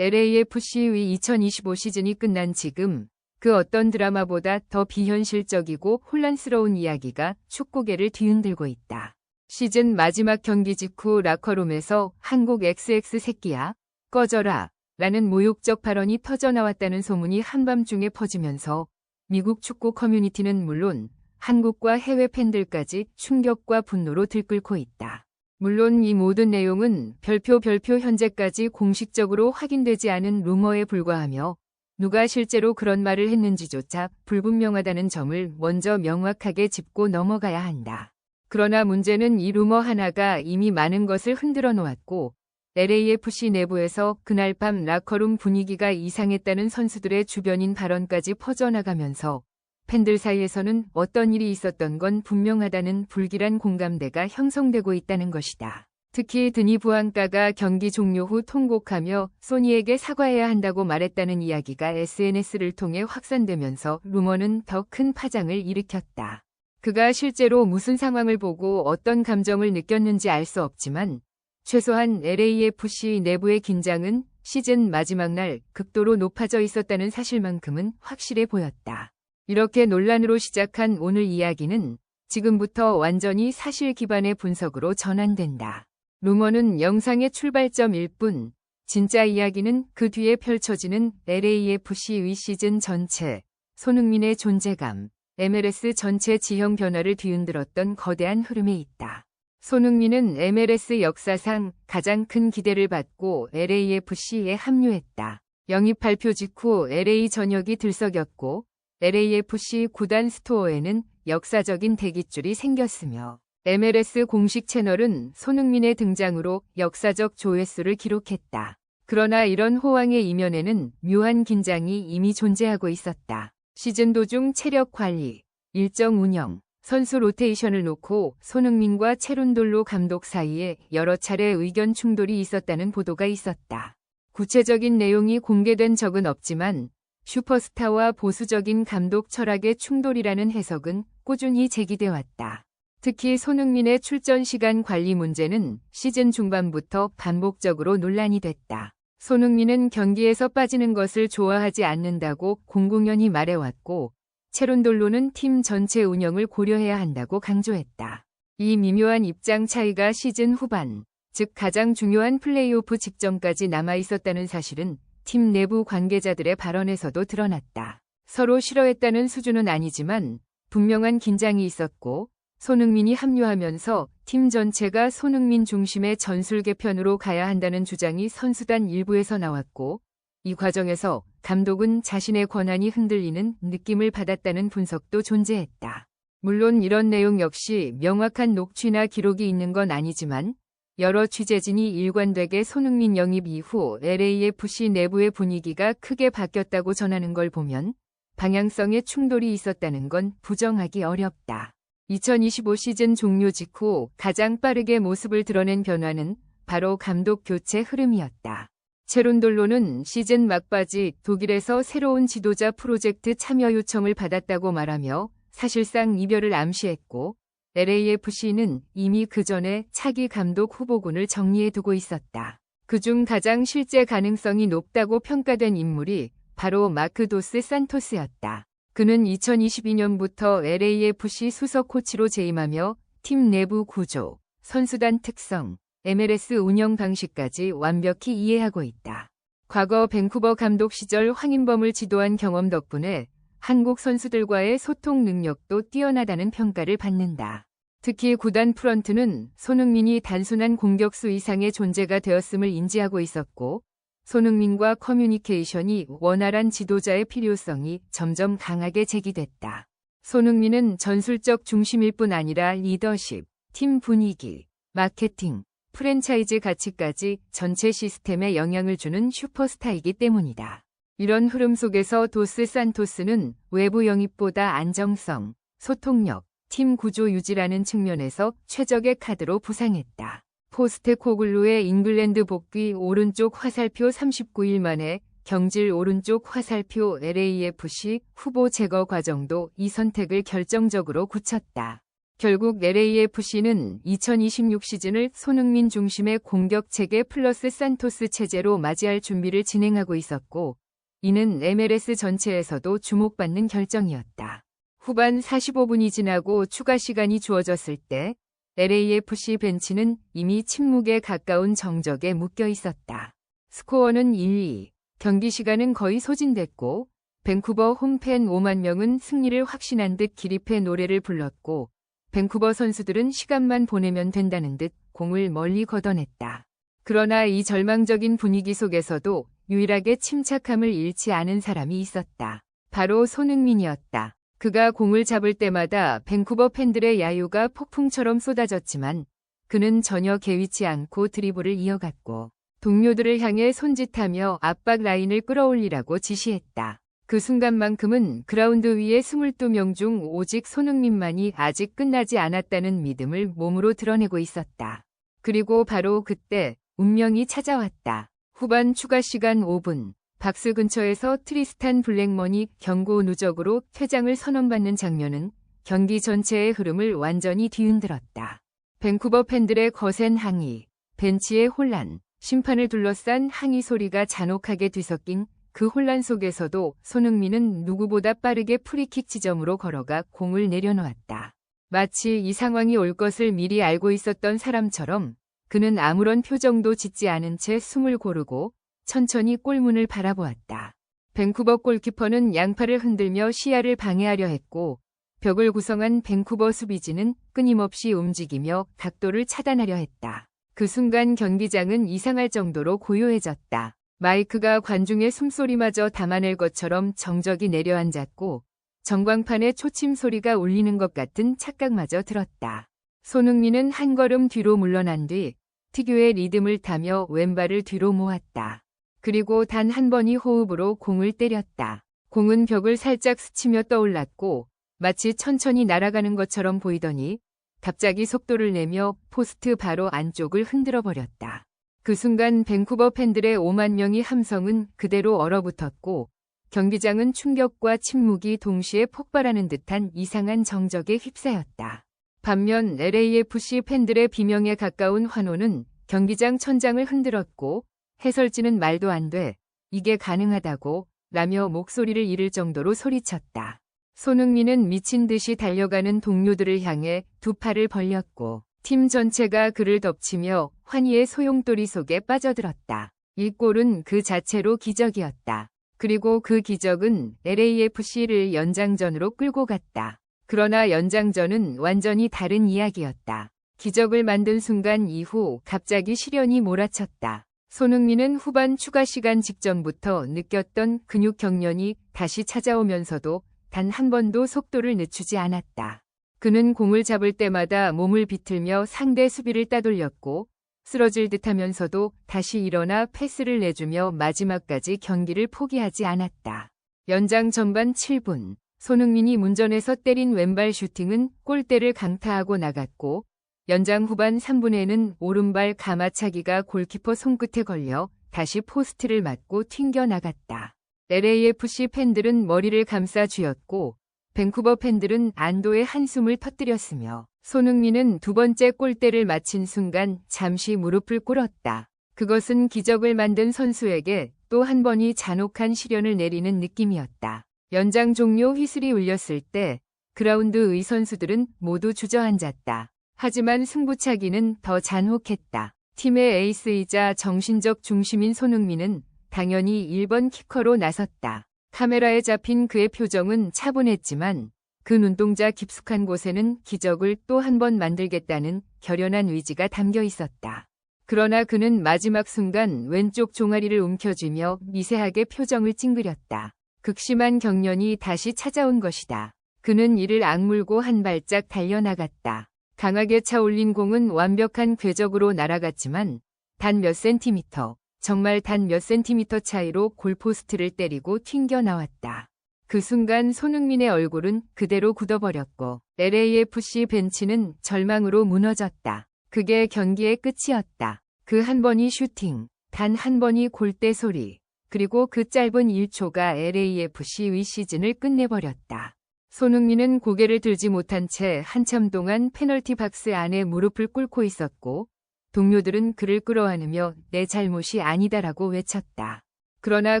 LAFC의 2025 시즌이 끝난 지금 그 어떤 드라마보다 더 비현실적이고 혼란스러운 이야기가 축구계를 뒤흔들고 있다. 시즌 마지막 경기 직후 라커룸에서 한국 XX 새끼야 꺼져라 라는 모욕적 발언이 터져나왔다는 소문이 한밤중에 퍼지면서 미국 축구 커뮤니티는 물론 한국과 해외 팬들까지 충격과 분노로 들끓고 있다. 물론 이 모든 내용은 별표 별표 현재까지 공식적으로 확인되지 않은 루머에 불과하며 누가 실제로 그런 말을 했는지조차 불분명하다는 점을 먼저 명확하게 짚고 넘어가야 한다. 그러나 문제는 이 루머 하나가 이미 많은 것을 흔들어 놓았고 LAFC 내부에서 그날 밤 라커룸 분위기가 이상했다는 선수들의 주변인 발언까지 퍼져나가면서 팬들 사이에서는 어떤 일이 있었던 건 분명하다는 불길한 공감대가 형성되고 있다는 것이다. 특히 드니 부안가가 경기 종료 후 통곡하며 소니에게 사과해야 한다고 말했다는 이야기가 SNS를 통해 확산되면서 루머는 더 큰 파장을 일으켰다. 그가 실제로 무슨 상황을 보고 어떤 감정을 느꼈는지 알 수 없지만 최소한 LAFC 내부의 긴장은 시즌 마지막 날 극도로 높아져 있었다는 사실만큼은 확실해 보였다. 이렇게 논란으로 시작한 오늘 이야기는 지금부터 완전히 사실 기반의 분석으로 전환된다. 루머는 영상의 출발점일 뿐, 진짜 이야기는 그 뒤에 펼쳐지는 LAFC의 시즌 전체, 손흥민의 존재감, MLS 전체 지형 변화를 뒤흔들었던 거대한 흐름에 있다. 손흥민은 MLS 역사상 가장 큰 기대를 받고 LAFC에 합류했다. 영입 발표 직후 LA 전역이 들썩였고 LAFC 구단 스토어에는 역사적인 대기줄이 생겼으며 MLS 공식 채널은 손흥민의 등장으로 역사적 조회수를 기록했다. 그러나 이런 호황의 이면에는 묘한 긴장이 이미 존재하고 있었다. 시즌 도중 체력 관리, 일정 운영, 선수 로테이션을 놓고 손흥민과 체룬돌로 감독 사이에 여러 차례 의견 충돌이 있었다는 보도가 있었다. 구체적인 내용이 공개된 적은 없지만 슈퍼스타와 보수적인 감독 철학의 충돌이라는 해석은 꾸준히 제기돼 왔다. 특히 손흥민의 출전 시간 관리 문제는 시즌 중반부터 반복적으로 논란이 됐다. 손흥민은 경기에서 빠지는 것을 좋아하지 않는다고 공공연히 말해왔고 체론돌로는 팀 전체 운영을 고려해야 한다고 강조했다. 이 미묘한 입장 차이가 시즌 후반, 즉 가장 중요한 플레이오프 직전까지 남아 있었다는 사실은 팀 내부 관계자들의 발언에서도 드러났다. 서로 싫어했다는 수준은 아니지만 분명한 긴장이 있었고 손흥민이 합류하면서 팀 전체가 손흥민 중심의 전술 개편으로 가야 한다는 주장이 선수단 일부에서 나왔고 이 과정에서 감독은 자신의 권한이 흔들리는 느낌을 받았다는 분석도 존재했다. 물론 이런 내용 역시 명확한 녹취나 기록이 있는 건 아니지만 여러 취재진이 일관되게 손흥민 영입 이후 LAFC 내부의 분위기가 크게 바뀌었다고 전하는 걸 보면 방향성의 충돌이 있었다는 건 부정하기 어렵다. 2025 시즌 종료 직후 가장 빠르게 모습을 드러낸 변화는 바로 감독 교체 흐름이었다. 체론돌로는 시즌 막바지 독일에서 새로운 지도자 프로젝트 참여 요청을 받았다고 말하며 사실상 이별을 암시했고 LAFC는 이미 그 전에 차기 감독 후보군을 정리해두고 있었다. 그중 가장 실제 가능성이 높다고 평가된 인물이 바로 마크 도스 산토스였다. 그는 2022년부터 LAFC 수석 코치로 재임하며 팀 내부 구조, 선수단 특성, MLS 운영 방식까지 완벽히 이해하고 있다. 과거 밴쿠버 감독 시절 황인범을 지도한 경험 덕분에 한국 선수들과의 소통 능력도 뛰어나다는 평가를 받는다. 특히 구단 프런트는 손흥민이 단순한 공격수 이상의 존재가 되었음을 인지하고 있었고 손흥민과 커뮤니케이션이 원활한 지도자의 필요성이 점점 강하게 제기됐다. 손흥민은 전술적 중심일 뿐 아니라 리더십, 팀 분위기, 마케팅, 프랜차이즈 가치까지 전체 시스템에 영향을 주는 슈퍼스타이기 때문이다. 이런 흐름 속에서 도스 산토스는 외부 영입보다 안정성, 소통력, 팀 구조 유지라는 측면에서 최적의 카드로 부상했다. 포스테코글루의 잉글랜드 복귀 오른쪽 화살표 39일 만에 경질 오른쪽 화살표 LAFC 후보 제거 과정도 이 선택을 결정적으로 굳혔다. 결국 LAFC는 2026 시즌을 손흥민 중심의 공격 체계 플러스 산토스 체제로 맞이할 준비를 진행하고 있었고, 이는 MLS 전체에서도 주목받는 결정이었다. 후반 45분이 지나고 추가 시간이 주어졌을 때 LAFC 벤치는 이미 침묵에 가까운 정적에 묶여 있었다. 스코어는 1-2, 경기 시간은 거의 소진됐고 밴쿠버 홈팬 5만 명은 승리를 확신한 듯 기립해 노래를 불렀고 밴쿠버 선수들은 시간만 보내면 된다는 듯 공을 멀리 걷어냈다. 그러나 이 절망적인 분위기 속에서도 유일하게 침착함을 잃지 않은 사람이 있었다. 바로 손흥민이었다. 그가 공을 잡을 때마다 밴쿠버 팬들의 야유가 폭풍처럼 쏟아졌지만 그는 전혀 개의치 않고 드리블을 이어갔고 동료들을 향해 손짓하며 압박 라인을 끌어올리라고 지시했다. 그 순간만큼은 그라운드 위에 22명 중 오직 손흥민만이 아직 끝나지 않았다는 믿음을 몸으로 드러내고 있었다. 그리고 바로 그때 운명이 찾아왔다. 후반 추가 시간 5분, 박스 근처에서 트리스탄 블랙먼이 경고 누적으로 퇴장을 선언받는 장면은 경기 전체의 흐름을 완전히 뒤흔들었다. 밴쿠버 팬들의 거센 항의, 벤치의 혼란, 심판을 둘러싼 항의 소리가 잔혹하게 뒤섞인 그 혼란 속에서도 손흥민은 누구보다 빠르게 프리킥 지점으로 걸어가 공을 내려놓았다. 마치 이 상황이 올 것을 미리 알고 있었던 사람처럼 그는 아무런 표정도 짓지 않은 채 숨을 고르고 천천히 골문을 바라보았다. 밴쿠버 골키퍼는 양팔을 흔들며 시야를 방해하려 했고 벽을 구성한 밴쿠버 수비진은 끊임없이 움직이며 각도를 차단하려 했다. 그 순간 경기장은 이상할 정도로 고요해졌다. 마이크가 관중의 숨소리마저 담아낼 것처럼 정적이 내려앉았고 전광판에 초침 소리가 울리는 것 같은 착각마저 들었다. 손흥민은 한 걸음 뒤로 물러난 뒤 특유의 리듬을 타며 왼발을 뒤로 모았다. 그리고 단 한 번이 호흡으로 공을 때렸다. 공은 벽을 살짝 스치며 떠올랐고 마치 천천히 날아가는 것처럼 보이더니 갑자기 속도를 내며 포스트 바로 안쪽을 흔들어 버렸다. 그 순간 밴쿠버 팬들의 5만 명이 함성은 그대로 얼어붙었고 경기장은 충격과 침묵이 동시에 폭발하는 듯한 이상한 정적에 휩싸였다. 반면 LAFC 팬들의 비명에 가까운 환호는 경기장 천장을 흔들었고 해설진은 말도 안 돼. 이게 가능하다고 라며 목소리를 잃을 정도로 소리쳤다. 손흥민은 미친 듯이 달려가는 동료들을 향해 두 팔을 벌렸고 팀 전체가 그를 덮치며 환희의 소용돌이 속에 빠져들었다. 이 골은 그 자체로 기적이었다. 그리고 그 기적은 LAFC를 연장전으로 끌고 갔다. 그러나 연장전은 완전히 다른 이야기였다. 기적을 만든 순간 이후 갑자기 시련이 몰아쳤다. 손흥민은 후반 추가 시간 직전부터 느꼈던 근육 경련이 다시 찾아오면서도 단 한 번도 속도를 늦추지 않았다. 그는 공을 잡을 때마다 몸을 비틀며 상대 수비를 따돌렸고 쓰러질 듯 하면서도 다시 일어나 패스를 내주며 마지막까지 경기를 포기하지 않았다. 연장 전반 7분, 손흥민이 문전에서 때린 왼발 슈팅은 골대를 강타하고 나갔고 연장 후반 3분에는 오른발 가마차기가 골키퍼 손끝에 걸려 다시 포스트를 맞고 튕겨 나갔다. LAFC 팬들은 머리를 감싸 쥐었고 밴쿠버 팬들은 안도의 한숨을 터뜨렸으며 손흥민은 두 번째 골대를 맞힌 순간 잠시 무릎을 꿇었다. 그것은 기적을 만든 선수에게 또 한 번이 잔혹한 시련을 내리는 느낌이었다. 연장 종료 휘슬이 울렸을 때 그라운드의 선수들은 모두 주저앉았다. 하지만 승부차기는 더 잔혹했다. 팀의 에이스이자 정신적 중심인 손흥민은 당연히 1번 키커로 나섰다. 카메라에 잡힌 그의 표정은 차분했지만 그 눈동자 깊숙한 곳에는 기적을 또 한 번 만들겠다는 결연한 의지가 담겨 있었다. 그러나 그는 마지막 순간 왼쪽 종아리를 움켜쥐며 미세하게 표정을 찡그렸다. 극심한 경련이 다시 찾아온 것이다. 그는 이를 악물고 한 발짝 달려나갔다. 강하게 차올린 공은 완벽한 궤적으로 날아갔지만 단 몇 센티미터, 정말 단 몇 센티미터 차이로 골포스트를 때리고 튕겨 나왔다. 그 순간 손흥민의 얼굴은 그대로 굳어버렸고 LAFC 벤치는 절망으로 무너졌다. 그게 경기의 끝이었다. 그 한 번이 슈팅, 단 한 번이 골대 소리, 그리고 그 짧은 1초가 LAFC의 시즌을 끝내버렸다. 손흥민은 고개를 들지 못한 채 한참 동안 페널티 박스 안에 무릎을 꿇고 있었고 동료들은 그를 끌어안으며 내 잘못이 아니다라고 외쳤다. 그러나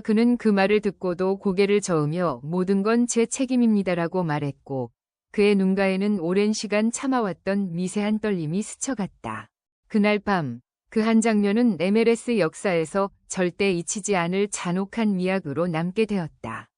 그는 그 말을 듣고도 고개를 저으며 모든 건 제 책임입니다라고 말했고 그의 눈가에는 오랜 시간 참아왔던 미세한 떨림이 스쳐갔다. 그날 밤, 그 한 장면은 MLS 역사에서 절대 잊히지 않을 잔혹한 미학으로 남게 되었다.